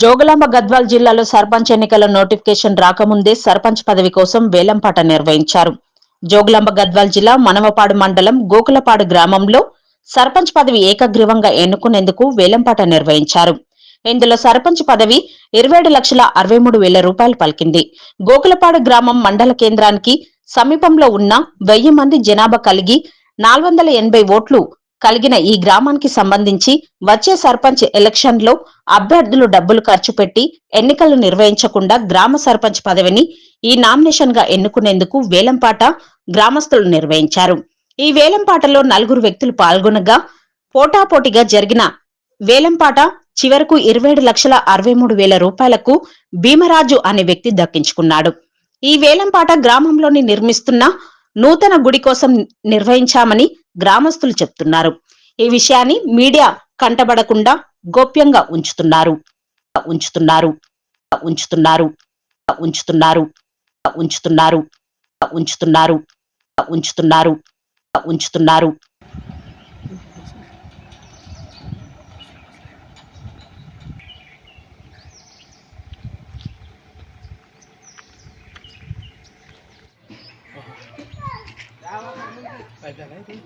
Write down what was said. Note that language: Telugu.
జోగులాంబ గద్వాల్ జిల్లాలో సర్పంచ్ ఎన్నికల నోటిఫికేషన్ రాకముందే సర్పంచ్ పదవి కోసం వేలంపాట నిర్వహించారు. జోగులాంబ గద్వాల్ జిల్లా మనవపాడు మండలం గోకులపాడు గ్రామంలో సర్పంచ్ పదవి ఏకగ్రీవంగా ఎన్నుకునేందుకు వేలంపాట నిర్వహించారు. ఇందులో సర్పంచ్ పదవి ఇరవై ఏడు లక్షల అరవై మూడు వేల రూపాయలు పలికింది. గోకులపాడు గ్రామం మండల కేంద్రానికి సమీపంలో ఉన్న వెయ్యి మంది జనాభా కలిగి నాలుగు వందల ఎనభై ఓట్లు కలిగిన ఈ గ్రామానికి సంబంధించి వచ్చే సర్పంచ్ ఎలక్షన్లో అభ్యర్థులు డబ్బులు ఖర్చు పెట్టి ఎన్నికలు నిర్వహించకుండా గ్రామ సర్పంచ్ పదవిని ఈ నామినేషన్గా ఎన్నుకునేందుకు వేలంపాట గ్రామస్తులు నిర్వహించారు. ఈ వేలంపాటలో నలుగురు వ్యక్తులు పాల్గొనగా పోటాపోటీగా జరిగిన వేలంపాట చివరకు ఇరవై ఏడు లక్షల అరవై మూడు వేల రూపాయలకు భీమరాజు అనే వ్యక్తి దక్కించుకున్నాడు. ఈ వేలంపాట గ్రామంలోని నిర్మిస్తున్న నూతన గుడి కోసం నిర్వహించామని గ్రామస్తులు చెప్తున్నారు. ఈ విషయాన్ని మీడియా కంటబడకుండా గోప్యంగా ఉంచుతున్నారు. ఉంచుతున్నారు. ఉంచుతున్నారు. ఉంచుతున్నారు. ఉంచుతున్నారు. ఉంచుతున్నారు. ఉంచుతున్నారు. ఉంచుతున్నారు. નહીં